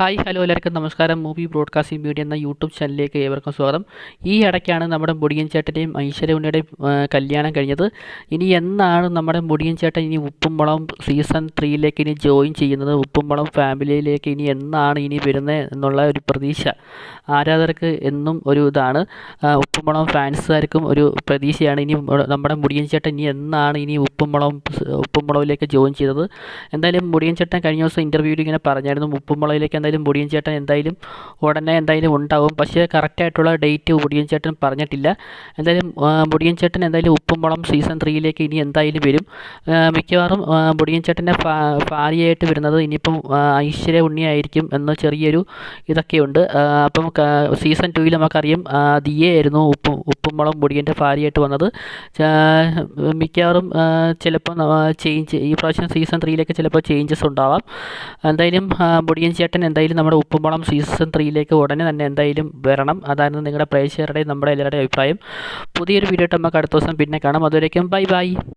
Hi hello എല്ലാവർക്കും നമസ്കാരം. Movie broadcasting media എന്ന യൂട്യൂബ് ചാനലിലേക്ക് ഏവർക്കും സ്വാഗതം. ഈ ഇടയ്ക്കാണ് നമ്മുടെ മുടിയൻ ചേട്ടന്റെയും ഐശ്വര്യ ഉണ്ണിയുടെയും കല്യാണം കഴിഞ്ഞത്. ഇനി എന്നാണ് നമ്മുടെ മുടിയൻ ചേട്ടൻ ഇനി ഉപ്പുംമുളം സീസൺ ത്രീയിലേക്ക് ഇനി ജോയിൻ ചെയ്യുന്നത്? ഉപ്പുംമുളം ഫാമിലിയിലേക്ക് ഇനി എന്നാണ് ഇനി വരുന്നത് എന്നുള്ള ഒരു പ്രതീക്ഷ ആരാധകർക്ക് എന്നും ഒരു ഇതാണ്. ആ, ഉപ്പുംമുളം ഫാൻസുകാർക്കും ഒരു പ്രതീക്ഷയാണ് ഇനി നമ്മുടെ മുടിയൻ ചേട്ടൻ ഇനി എന്നാണ് ഇനി ഉപ്പുംമുളം ഉപ്പുംമുളവിലേക്ക് ജോയിൻ ചെയ്തത്. എന്തായാലും മുടിയൻ ചേട്ടൻ കഴിഞ്ഞ ദിവസം ഇന്റർവ്യൂവിൽ ഇങ്ങനെ പറഞ്ഞായിരുന്നു ഉപ്പുമുളയിലേക്ക് എന്തായാലും മുടിയൻ ചേട്ടൻ എന്തായാലും ഉടനെ എന്തായാലും ഉണ്ടാവും. പക്ഷേ കറക്റ്റായിട്ടുള്ള ഡേറ്റ് മുടിയൻ ചേട്ടൻ പറഞ്ഞിട്ടില്ല. എന്തായാലും മുടിയൻ ചേട്ടൻ എന്തായാലും ഉപ്പുംമുളം സീസൺ ത്രീയിലേക്ക് ഇനി എന്തായാലും വരും. മിക്കവാറും മുടിയൻ ചേട്ടന്റെ ഭാര്യയായിട്ട് വരുന്നത് ഇനിയിപ്പം ഐശ്വര്യ ഉണ്ണിയായിരിക്കും എന്ന ചെറിയൊരു ഇതൊക്കെയുണ്ട്. അപ്പം സീസൺ ടൂവിൽ നമുക്കറിയാം ദിയയായിരുന്നു ഉപ്പും ഉപ്പുംമുളം മുടിയന്റെ ഭാര്യയായിട്ട് വന്നത്. മിക്കവാറും ചിലപ്പോൾ ചേഞ്ച് ഈ പ്രാവശ്യം സീസൺ ത്രീയിലേക്ക് ചിലപ്പോൾ ചേഞ്ചസ് ഉണ്ടാവാം. എന്തായാലും മുടിയൻ ചേട്ടൻ എന്തായാലും നമ്മുടെ ഉപ്പുമ്പളം സീസൺ ത്രീയിലേക്ക് ഉടനെ തന്നെ എന്തായാലും വരണം. അതായിരുന്നു നിങ്ങളുടെ പ്രേക്ഷകരുടെയും നമ്മുടെ എല്ലാവരുടെയും അഭിപ്രായം. പുതിയൊരു വീഡിയോ നമുക്ക് അടുത്ത ദിവസം പിന്നെ കാണാം. അതുവരേക്കും ബൈ ബൈ